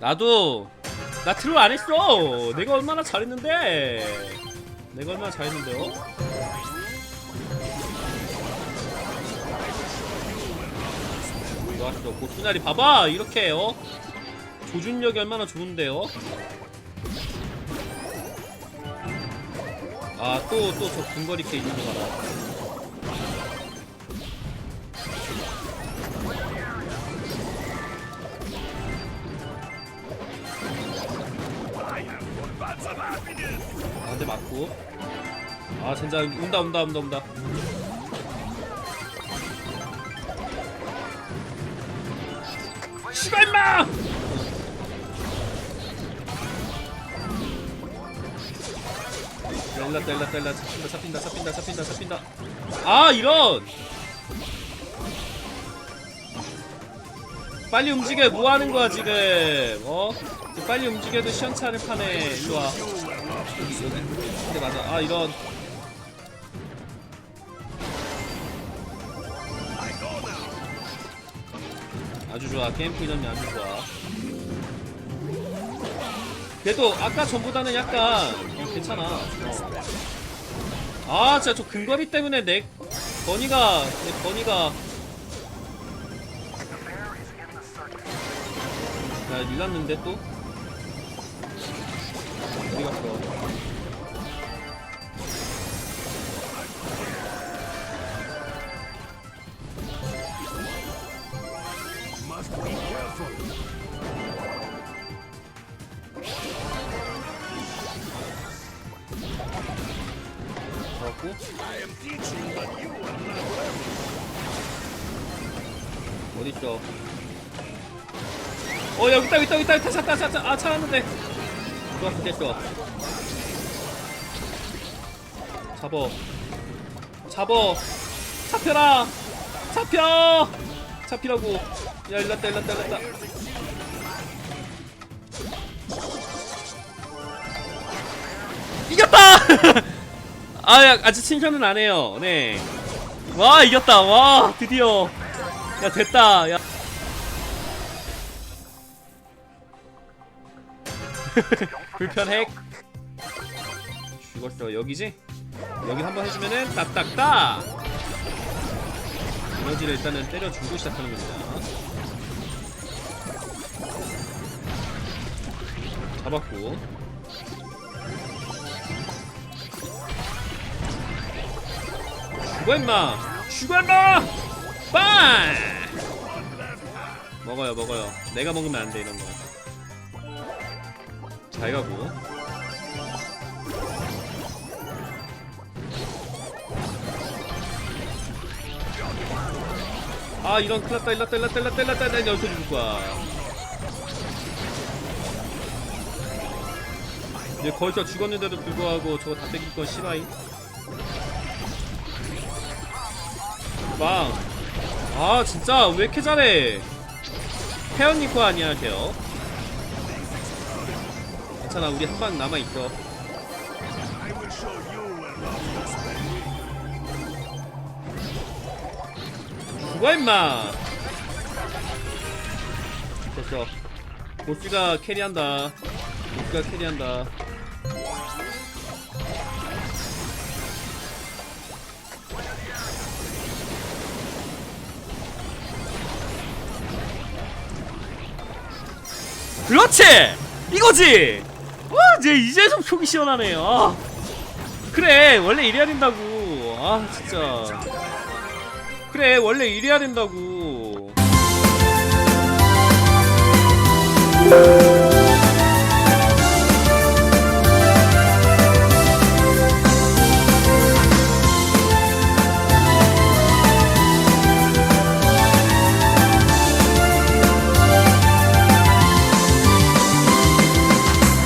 나도 나 트롤 안 했어. 내가 얼마나 잘했는데. 내가 얼마나 잘했는데요? 좋았어. 보스나리 봐봐 이렇게 어 조준력이 얼마나 좋은데요? 아 또 또 저 근거리 K 있는 거 봐라. 한 대 맞고. 아, 진짜 온다, 온다, 온다, 온다. 씨발 임마! 일났다, 일났다, 일났다. 잡힌다, 잡힌다, 잡힌다, 잡힌다. 아, 이런! 빨리 움직여, 뭐 하는 거야, 지금? 어? 빨리 움직여도 시원찮을 판에, 일로 와. 근데 맞아. 아, 이런. 아주 좋아. 게임 프리덤이 아주 좋아. 그래도 아까 전보다는 약간 어, 괜찮아. 어. 아, 진짜 저 근거리 때문에 내 건이가 내 건이가 야, 밀랐는데 또? 어디 갔어? 어딨어 어 여기 있다 여기 있다 여기 있다 찾다 찾다 아 찾았는데 좋았어 됐어. 잡어. 잡어. 잡혀라. 잡혀. 잡히라고. 야 일났다 일났다 일났다. 이겼다! 아 야, 아직 칭찬은 안 해요. 네와 이겼다. 와 드디어. 야 됐다. 야 불편핵 죽었어. 여기지? 여기 한번 해주면은 딱딱딱. 에너지를 일단은 때려주고 시작하는 겁니다. 잡았고. 죽어 임마! 죽어 임마! 빵 먹어요 먹어요. 내가 먹으면 안 돼 이런 거 잘 가고. 아 이런 큰일 났다 일났다 일났다 일났다 일났다. 난 여기서 죽을 거야 이제 거기서 죽었는데도 불구하고 저거 다 뺏길 건 싫어잉 빵. 아 진짜 왜 이렇게 잘해? 태연님 거 아니야 걔요 괜찮아 우리 한 방 남아있어. 죽어 임마! 됐어. 보스가 캐리한다. 보스가 캐리한다. 그렇지! 이거지! 와, 이제, 이제 좀 속이 시원하네. 아. 그래, 원래 이래야 된다고. 아, 진짜. 그래, 원래 이래야 된다고.